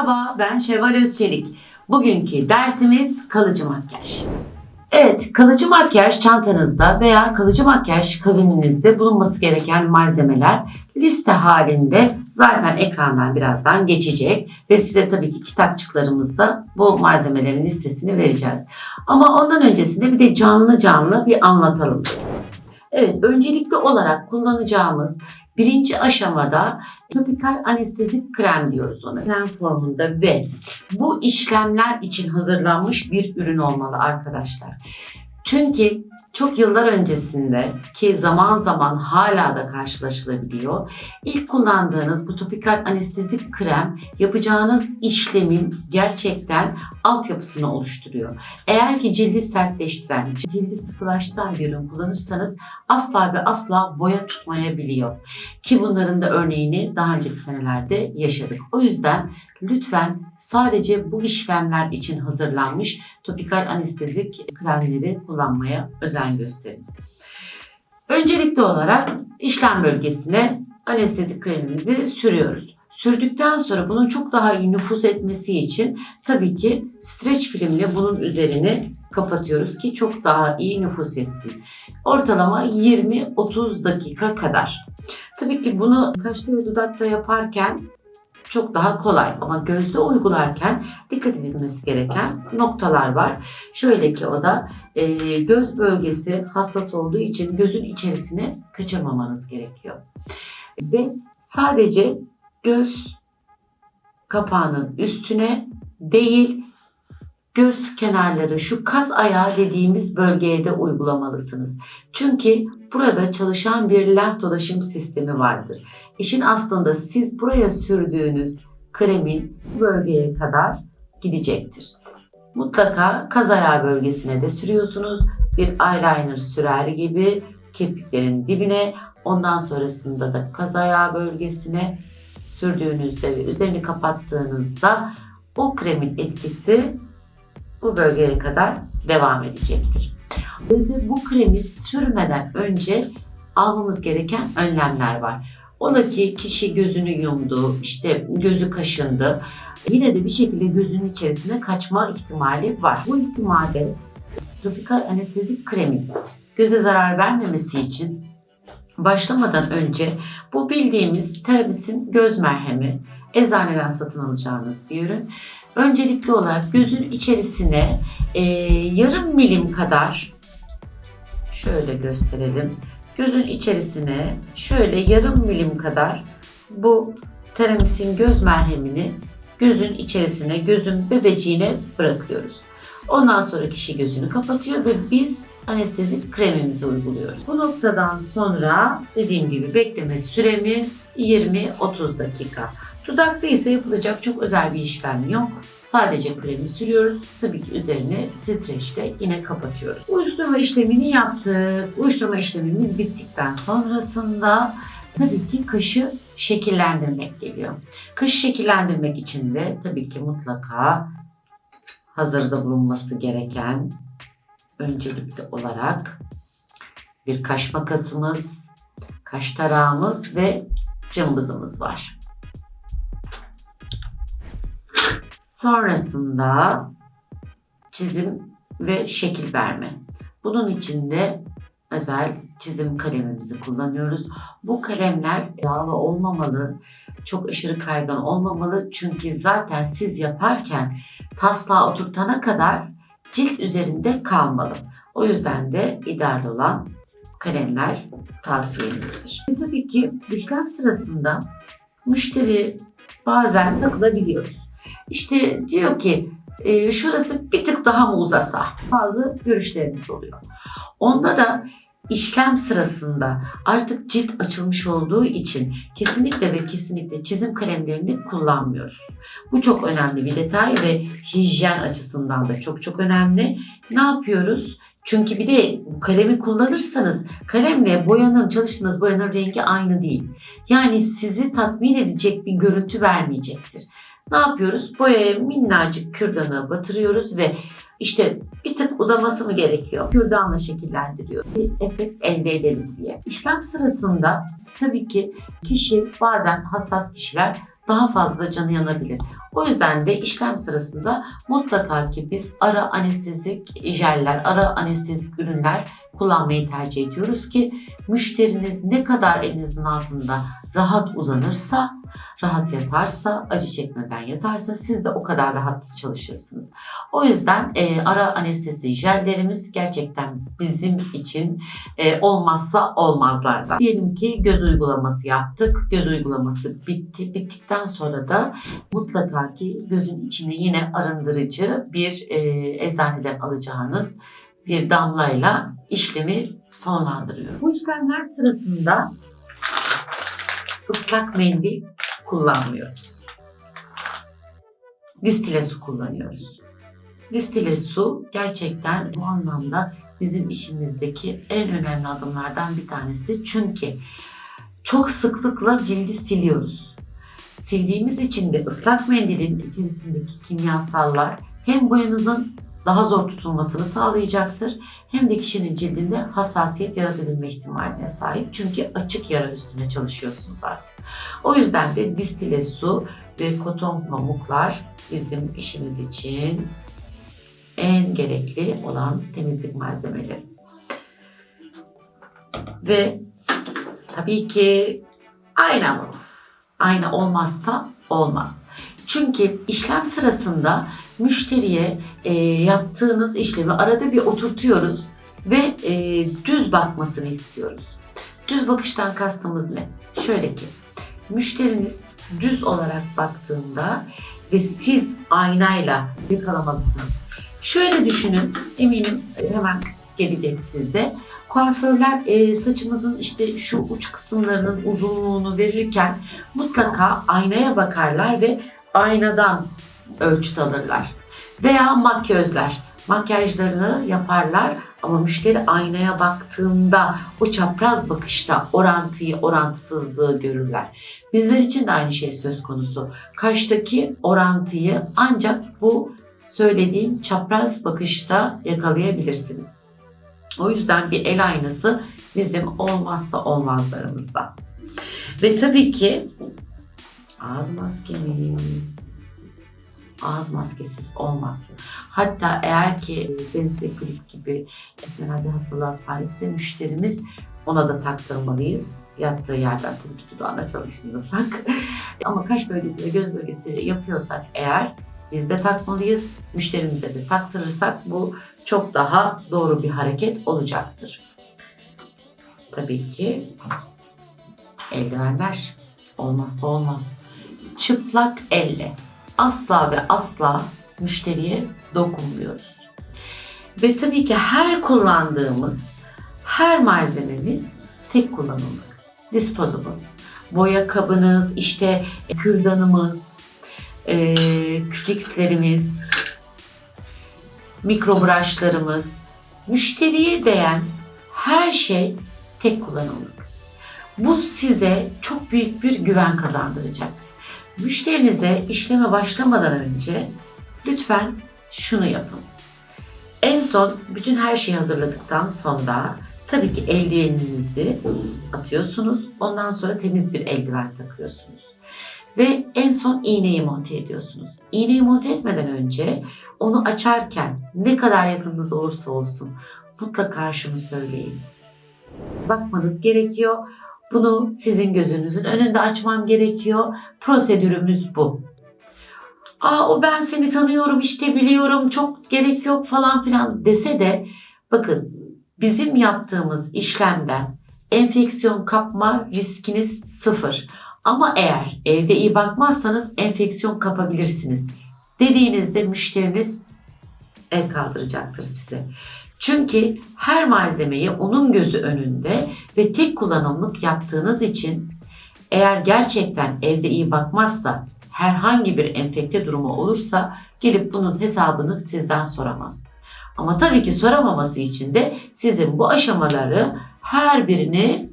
Merhaba, ben Şevval Özçelik. Bugünkü dersimiz kalıcı makyaj. Evet, kalıcı makyaj çantanızda veya kalıcı makyaj kabininizde bulunması gereken malzemeler liste halinde zaten ekrandan birazdan geçecek ve size tabii ki kitapçıklarımızda bu malzemelerin listesini vereceğiz. Ama ondan öncesinde bir de canlı canlı bir anlatalım. Evet, öncelikli olarak kullanacağımız birinci aşamada topikal anestezik krem diyoruz ona. Krem formunda ve bu işlemler için hazırlanmış bir ürün olmalı arkadaşlar. Çünkü çok yıllar öncesinde ki zaman zaman hala da karşılaşılabiliyor. İlk kullandığınız bu topikal anestezik krem yapacağınız işlemin gerçekten altyapısını oluşturuyor. Eğer ki cildi sertleştiren, cildi sıkılaştıran bir ürün kullanırsanız asla ve asla boya tutmayabiliyor. Ki bunların da örneğini daha önceki senelerde yaşadık. O yüzden lütfen sadece bu işlemler için hazırlanmış topikal anestezik kremleri kullanmaya özen gösterin. Öncelikli olarak işlem bölgesine anestezik kremimizi sürüyoruz. Sürdükten sonra bunun çok daha iyi nüfuz etmesi için tabii ki streç filmle bunun üzerini kapatıyoruz ki çok daha iyi nüfuz etsin. Ortalama 20-30 dakika kadar. Tabii ki bunu kaşta ve dudakta yaparken çok daha kolay ama gözde uygularken dikkat edilmesi gereken noktalar var. Şöyle ki o da e, göz bölgesi hassas olduğu için gözün içerisine kaçırmamanız gerekiyor. Ve sadece göz kapağının üstüne değil göz kenarları şu kaz ayağı dediğimiz bölgeye de uygulamalısınız. Çünkü burada çalışan bir lenf dolaşım sistemi vardır. İşin aslında siz buraya sürdüğünüz kremin bölgeye kadar gidecektir. Mutlaka kaz ayağı bölgesine de sürüyorsunuz. Bir eyeliner sürer gibi kirpiklerin dibine ondan sonrasında da kaz ayağı bölgesine sürdüğünüzde ve üzerini kapattığınızda o kremin etkisi bu bölgeye kadar devam edecektir. Göze bu kremi sürmeden önce almamız gereken önlemler var. Ola ki kişi gözünü yumdu, işte gözü kaşındı. Yine de bir şekilde gözünün içerisine kaçma ihtimali var. Bu ihtimalde topikal anestezik kremin göze zarar vermemesi için başlamadan önce bu bildiğimiz Teramis'in göz merhemi eczaneden satın alacağınız bir ürün. Öncelikli olarak gözün içerisine e, yarım milim kadar şöyle gösterelim. Gözün içerisine şöyle yarım milim kadar bu Teramis'in göz merhemini gözün içerisine, gözün bebeciğine bırakıyoruz. Ondan sonra kişi gözünü kapatıyor ve biz anestezik kremimizi uyguluyoruz. Bu noktadan sonra dediğim gibi bekleme süremiz 20-30 dakika. Dudakta ise yapılacak çok özel bir işlem yok. Sadece kremi sürüyoruz. Tabii ki üzerine streçle yine kapatıyoruz. Uyuşturma işlemini yaptık. Uyuşturma işlemimiz bittikten sonrasında tabii ki kaşı şekillendirmek geliyor. Kaşı şekillendirmek için de tabii ki mutlaka hazırda bulunması gereken öncelikli olarak bir kaş makasımız, kaş tarağımız ve cımbızımız var. Sonrasında çizim ve şekil verme. Bunun için de özel çizim kalemimizi kullanıyoruz. Bu kalemler yağlı olmamalı, çok aşırı kaygan olmamalı. Çünkü zaten siz yaparken taslağı oturtana kadar cilt üzerinde kalmalı. O yüzden de ideal olan kalemler tavsiyemizdir. Ve tabii ki işlem sırasında müşteri bazen takılabiliyoruz. İşte diyor ki e, şurası bir tık daha mı uzasa? Bazı görüşlerimiz oluyor. Onda da işlem sırasında artık cilt açılmış olduğu için kesinlikle ve kesinlikle çizim kalemlerini kullanmıyoruz. Bu çok önemli bir detay ve hijyen açısından da çok çok önemli. Ne yapıyoruz? Çünkü bir de kalemi kullanırsanız kalemle boyanın, çalıştığınız boyanın rengi aynı değil. Yani sizi tatmin edecek bir görüntü vermeyecektir. Ne yapıyoruz? Boyaya minnacık kürdanı batırıyoruz ve işte bir tık uzaması mı gerekiyor? Kürdanla şekillendiriyor. Bir efekt elde edelim diye. İşlem sırasında tabii ki kişi bazen hassas kişiler daha fazla canı yanabilir. O yüzden de işlem sırasında mutlaka ki biz ara anestezik jeller, ara anestezik ürünler kullanmayı tercih ediyoruz ki müşteriniz ne kadar elinizin altında rahat uzanırsa, rahat yatarsa, acı çekmeden yatarsa siz de o kadar rahat çalışırsınız. O yüzden e, ara anestezi jellerimiz gerçekten bizim için e, olmazsa olmazlardan. Diyelim ki göz uygulaması yaptık. Göz uygulaması bitti. Bittikten sonra da mutlaka ki gözün içine yine arındırıcı bir e, eczaneden alacağınız bir damlayla işlemi sonlandırıyor. Bu işlemler sırasında ıslak mendil kullanmıyoruz. Distile su kullanıyoruz. Distile su gerçekten bu anlamda bizim işimizdeki en önemli adımlardan bir tanesi. Çünkü çok sıklıkla cildi siliyoruz. Sildiğimiz için de ıslak mendilin içerisindeki kimyasallar hem boyanızın daha zor tutulmasını sağlayacaktır hem de kişinin cildinde hassasiyet yaratabilme ihtimaline sahip. Çünkü açık yara üstüne çalışıyorsunuz artık. O yüzden de distile su ve koton pamuklar bizim işimiz için en gerekli olan temizlik malzemeleri. Ve tabii ki aynamız. Ayna olmazsa olmaz. Çünkü işlem sırasında müşteriye e, yaptığınız işlemi arada bir oturtuyoruz ve e, düz bakmasını istiyoruz. Düz bakıştan kastımız ne? Şöyle ki, müşteriniz düz olarak baktığında ve siz aynayla yakalamalısınız. Şöyle düşünün, eminim hemen gelecek sizde. Kuaförler e, saçımızın işte şu uç kısımlarının uzunluğunu verirken mutlaka aynaya bakarlar ve aynadan ölçüt alırlar. Veya makyözler makyajlarını yaparlar ama müşteri aynaya baktığında o çapraz bakışta orantıyı, orantısızlığı görürler. Bizler için de aynı şey söz konusu. Kaştaki orantıyı ancak bu söylediğim çapraz bakışta yakalayabilirsiniz. O yüzden bir el aynası bizim olmazsa olmazlarımızdan. Ve tabii ki ağız maskemiz ağız maskesiz olmaz. Hatta eğer ki benzer grip gibi bir hastalığa sahipse müşterimiz ona da taktırmalıyız. Yattığı yerden tabii ki dudağında çalışmıyorsak. Ama kaş bölgesi ve göz bölgesi yapıyorsak eğer biz de takmalıyız. Müşterimize de taktırırsak bu çok daha doğru bir hareket olacaktır. Tabii ki eldivenler olmazsa olmaz. Çıplak elle asla ve asla müşteriye dokunmuyoruz. Ve tabii ki her kullandığımız her malzememiz tek kullanımlık. Disposable. Boya kabınız, işte kürdanımız, e, küflixlerimiz, mikrobrushlarımız, müşteriye değen her şey tek kullanımlık. Bu size çok büyük bir güven kazandıracak. Müşterinize işleme başlamadan önce lütfen şunu yapın. En son bütün her şeyi hazırladıktan sonra tabii ki eldiveninizi atıyorsunuz. Ondan sonra temiz bir eldiven takıyorsunuz. Ve en son iğneyi monte ediyorsunuz. İğneyi monte etmeden önce onu açarken ne kadar yakınınız olursa olsun mutlaka şunu söyleyin. Bakmanız gerekiyor. Bunu sizin gözünüzün önünde açmam gerekiyor. Prosedürümüz bu. Aa o ben seni tanıyorum işte biliyorum çok gerek yok falan filan dese de bakın bizim yaptığımız işlemden enfeksiyon kapma riskiniz sıfır. Ama eğer evde iyi bakmazsanız enfeksiyon kapabilirsiniz. Dediğinizde müşteriniz el kaldıracaktır size. Çünkü her malzemeyi onun gözü önünde ve tek kullanımlık yaptığınız için eğer gerçekten evde iyi bakmazsa herhangi bir enfekte durumu olursa gelip bunun hesabını sizden soramaz. Ama tabii ki soramaması için de sizin bu aşamaları her birini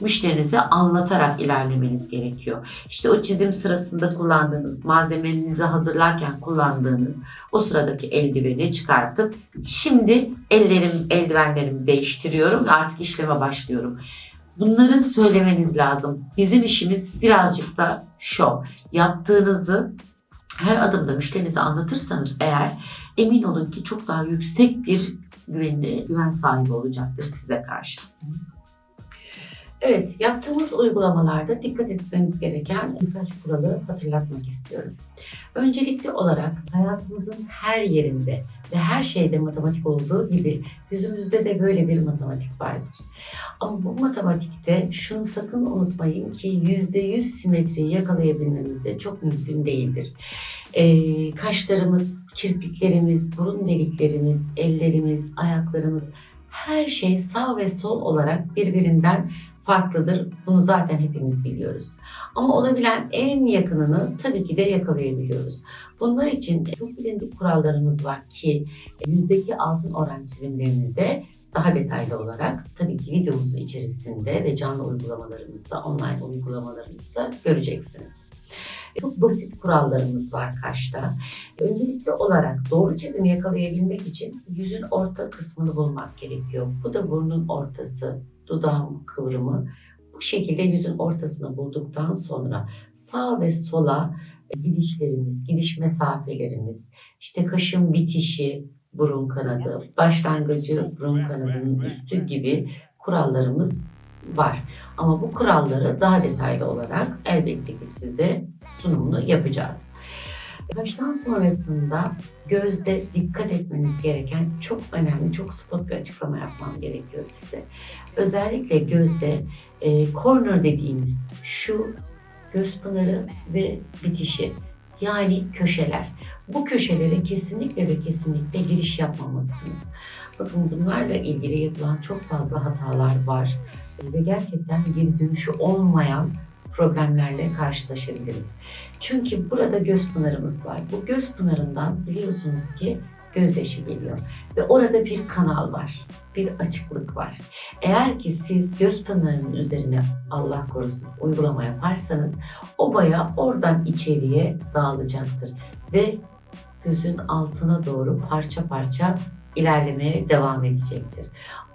müşterinize anlatarak ilerlemeniz gerekiyor. İşte o çizim sırasında kullandığınız, malzemenizi hazırlarken kullandığınız o sıradaki eldiveni çıkartıp şimdi ellerim, eldivenlerimi değiştiriyorum ve artık işleme başlıyorum. Bunları söylemeniz lazım. Bizim işimiz birazcık da şov. Yaptığınızı her adımda müşterinize anlatırsanız eğer emin olun ki çok daha yüksek bir güven, güven sahibi olacaktır size karşı. Evet, yaptığımız uygulamalarda dikkat etmemiz gereken birkaç kuralı hatırlatmak istiyorum. Öncelikli olarak hayatımızın her yerinde ve her şeyde matematik olduğu gibi yüzümüzde de böyle bir matematik vardır. Ama bu matematikte şunu sakın unutmayın ki %100 simetriyi yakalayabilmemiz de çok mümkün değildir. Ee, kaşlarımız, kirpiklerimiz, burun deliklerimiz, ellerimiz, ayaklarımız her şey sağ ve sol olarak birbirinden farklıdır. Bunu zaten hepimiz biliyoruz. Ama olabilen en yakınını tabii ki de yakalayabiliyoruz. Bunlar için çok bilindik kurallarımız var ki yüzdeki altın oran çizimlerini de daha detaylı olarak tabii ki videomuzun içerisinde ve canlı uygulamalarımızda, online uygulamalarımızda göreceksiniz. Çok basit kurallarımız var kaşta. Öncelikli olarak doğru çizimi yakalayabilmek için yüzün orta kısmını bulmak gerekiyor. Bu da burnun ortası, dudağın kıvrımı. Bu şekilde yüzün ortasını bulduktan sonra sağ ve sola gidişlerimiz, gidiş mesafelerimiz, işte kaşın bitişi, burun kanadı, başlangıcı burun kanadının üstü gibi kurallarımız var. Ama bu kuralları daha detaylı olarak elbette ki size sunumunu yapacağız. Baştan sonrasında gözde dikkat etmeniz gereken çok önemli, çok spot bir açıklama yapmam gerekiyor size. Özellikle gözde e, corner dediğimiz şu göz pınarı ve bitişi yani köşeler. Bu köşelere kesinlikle ve kesinlikle giriş yapmamalısınız. Bakın bunlarla ilgili yapılan çok fazla hatalar var ve gerçekten geri dönüşü olmayan problemlerle karşılaşabiliriz. Çünkü burada göz pınarımız var. Bu göz pınarından biliyorsunuz ki gözyaşı geliyor ve orada bir kanal var, bir açıklık var. Eğer ki siz göz pınarının üzerine Allah korusun uygulama yaparsanız o boya oradan içeriye dağılacaktır ve gözün altına doğru parça parça ilerlemeye devam edecektir.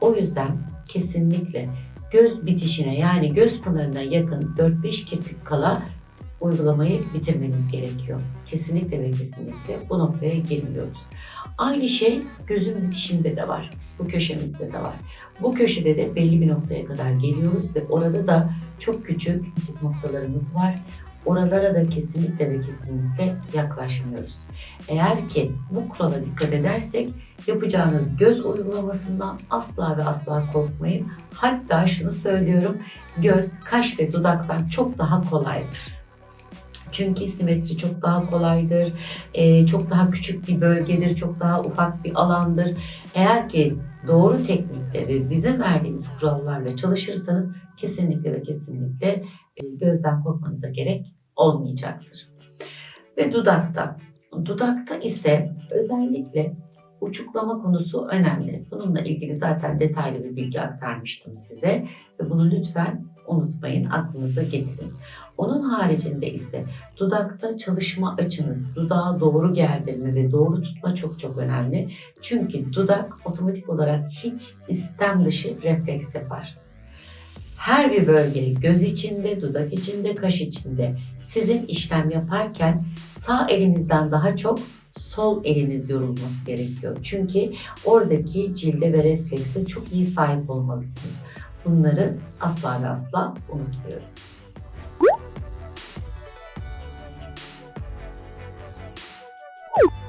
O yüzden kesinlikle göz bitişine yani göz pınarına yakın 4-5 kirpik kala uygulamayı bitirmeniz gerekiyor. Kesinlikle ve kesinlikle bu noktaya girmiyoruz. Aynı şey gözün bitişinde de var. Bu köşemizde de var. Bu köşede de belli bir noktaya kadar geliyoruz ve orada da çok küçük noktalarımız var. Oralara da kesinlikle ve kesinlikle yaklaşmıyoruz. Eğer ki bu kurala dikkat edersek yapacağınız göz uygulamasından asla ve asla korkmayın. Hatta şunu söylüyorum, göz, kaş ve dudaktan çok daha kolaydır. Çünkü simetri çok daha kolaydır, ee, çok daha küçük bir bölgedir, çok daha ufak bir alandır. Eğer ki doğru teknikle ve bizim verdiğimiz kurallarla çalışırsanız kesinlikle ve kesinlikle e, gözden korkmanıza gerek olmayacaktır. Ve dudakta. Dudakta ise özellikle uçuklama konusu önemli. Bununla ilgili zaten detaylı bir bilgi aktarmıştım size ve bunu lütfen unutmayın, aklınıza getirin. Onun haricinde ise dudakta çalışma açınız, dudağa doğru gerdirme ve doğru tutma çok çok önemli. Çünkü dudak otomatik olarak hiç istem dışı refleks yapar. Her bir bölge göz içinde, dudak içinde, kaş içinde sizin işlem yaparken sağ elinizden daha çok sol eliniz yorulması gerekiyor. Çünkü oradaki cilde ve reflekse çok iyi sahip olmalısınız. Bunları asla ve asla unutmuyoruz.